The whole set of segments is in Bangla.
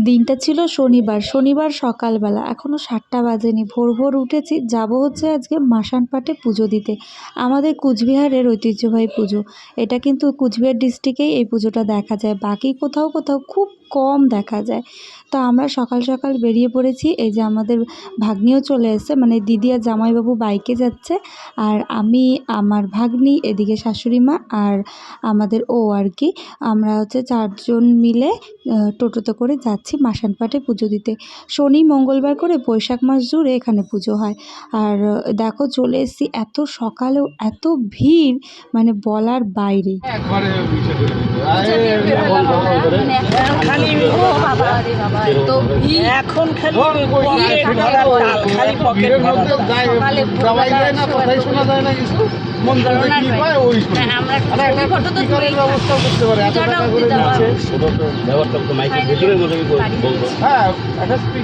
দিনটা ছিল শনিবার। শনিবার সকালবেলা। এখনও সাতটা বাজেনি। ভোর ভোর উঠেছি। যাব হচ্ছে আজকে মাসান পাটে পুজো দিতে। আমাদের কুচবিহারের ঐতিহ্যবাহী পুজো। এটা কিন্তু কুচবিহার ডিস্ট্রিক্টেই এই পুজোটা দেখা যায়। বাকি কোথাও কোথাও খুব কম দেখা যায়। তো আমরা সকাল সকাল বেরিয়ে পড়েছি। এই যে আমাদের ভাগ্নিও চলে এসেছে মানে দিদি আর জামাইবাবু বাইকে যাচ্ছে। আর আমি আমার ভাগ্নি এদিকে শাশুড়ি মা আর আমাদের ও আর কি। আমরা হচ্ছে চারজন মিলে টোটোতে করে যাচ্ছি মাসান পাটে পুজো দিতে। শনি মঙ্গলবার করে বৈশাখ মাস জুড়ে এখানে পুজো হয়। আর দেখো চলে এসেছি এত সকালেও এত ভিড় মানে বলার বাইরে। ও বাবা রে বাবা তো এখন খালি পকেট ভরা খালি পকেট ভরা সকালে যায় না, শোনা যায় না কিছু।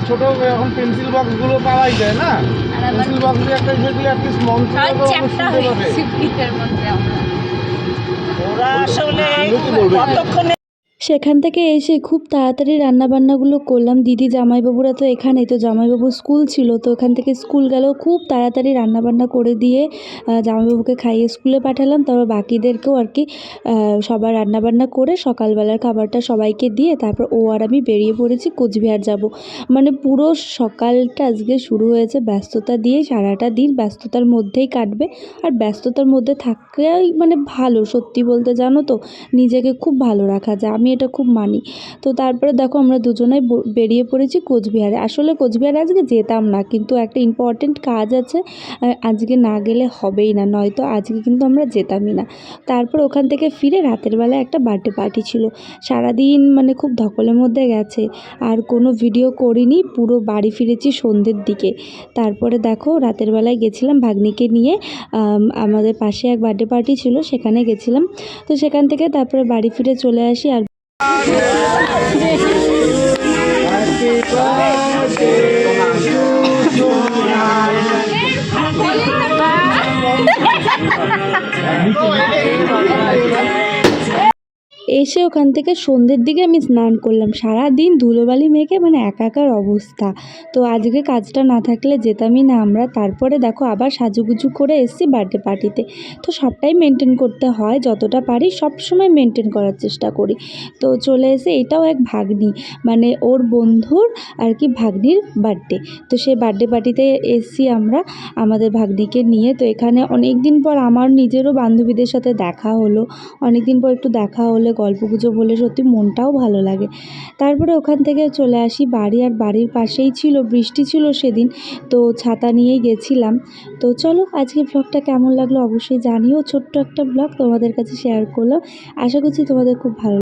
ছোট এখন পেন্সিল বক্সগুলো পাওয়াই যায় না পেন্সিল বক্স একটা অ্যাটলিস্ট মঞ্চ ওরা আসলে? কতক্ষণে সেখান থেকে এসে খুব তাড়াতাড়ি রান্নাবান্নাগুলো করলাম। দিদি, জামাইবাবুরা তো এখানে, তো জামাইবাবু স্কুল ছিল, তো এখান থেকে স্কুল গেলেও খুব তাড়াতাড়ি রান্নাবান্না করে দিয়ে জামাইবাবুকে খাইয়ে স্কুলে পাঠালাম। তারপর বাকিদেরকেও আর কি সবার রান্নাবান্না করে সকালবেলার খাবারটা সবাইকে দিয়ে তারপর ও আর আমি বেরিয়ে পড়েছি, কোচবিহার যাব। মানে পুরো সকালটা আজকে শুরু হয়েছে ব্যস্ততা দিয়ে, সারাটা দিন ব্যস্ততার মধ্যেই কাটবে। আর ব্যস্ততার মধ্যে থাকলেই মানে ভালো, সত্যি বলতে জানো তো, নিজেকে খুব ভালো রাখা যায়। আমি এটা খুব মানি। তো তারপরে দেখো আমরা দুজনেই বেরিয়ে পড়েছি কোচবিহারে। আসলে কোচবিহারে আজকে যেতাম না, কিন্তু একটা ইম্পর্টেন্ট কাজ আছে আজকে না গেলে হবেই না, নয়তো আজকে কিন্তু আমরা যেতামই না। তারপর ওখান থেকে ফিরে রাতের বেলা একটা বার্থডে পার্টি ছিল। সারাদিন মানে খুব ধকলের মধ্যে গেছে, আর কোনো ভিডিও করিনি, পুরো বাড়ি ফিরেছি সন্ধ্যের দিকে। তারপরে দেখো রাতের বেলায় গেছিলাম ভাগ্নিকে নিয়ে আমাদের পাশে এক বার্থডে পার্টি ছিল, সেখানে গেছিলাম। তো সেখান থেকে তারপরে বাড়ি ফিরে চলে আসি আর Happy birthday. এসে ওখান থেকে সন্ধ্যের দিকে আমি স্নান করলাম। সারা দিন ধুলোবালি মেখে মানে একাকার অবস্থা। তো আজকে কাজটা না থাকলে যেতামই না আমরা। তারপরে দেখো আবার সাজুগুজু করে এসেছি বার্থডে পার্টিতে। তো সবটাই মেনটেন করতে হয়, যতটা পারি সব সময় মেনটেন করার চেষ্টা করি। তো চলে এসে এটাও এক ভাগ্নি মানে ওর বন্ধুর আর কি ভাগ্নির বার্থডে। তো সেই বার্থডে পার্টিতে এসছি আমরা আমাদের ভাগ্নিকে নিয়ে। তো এখানে অনেক দিন পর আমার নিজেরও বান্ধবীদের সাথে দেখা হলো। অনেক দিন পর একটু দেখা হলে গল্প গুজব হলে সত্যি মনটাও ভালো লাগে। তারপরে ওখান থেকে চলে আসি বাড়ি আর বাড়ির পাশেই ছিল, বৃষ্টি ছিল সেদিন, তো ছাতা নিয়েই গেছিলাম। তো চলো আজকে ব্লগটা কেমন লাগল অবশ্যই জানিও। ছোট্ট একটা ব্লগ তোমাদের কাছে শেয়ার করলাম। আশা করছি তোমাদের খুব ভালো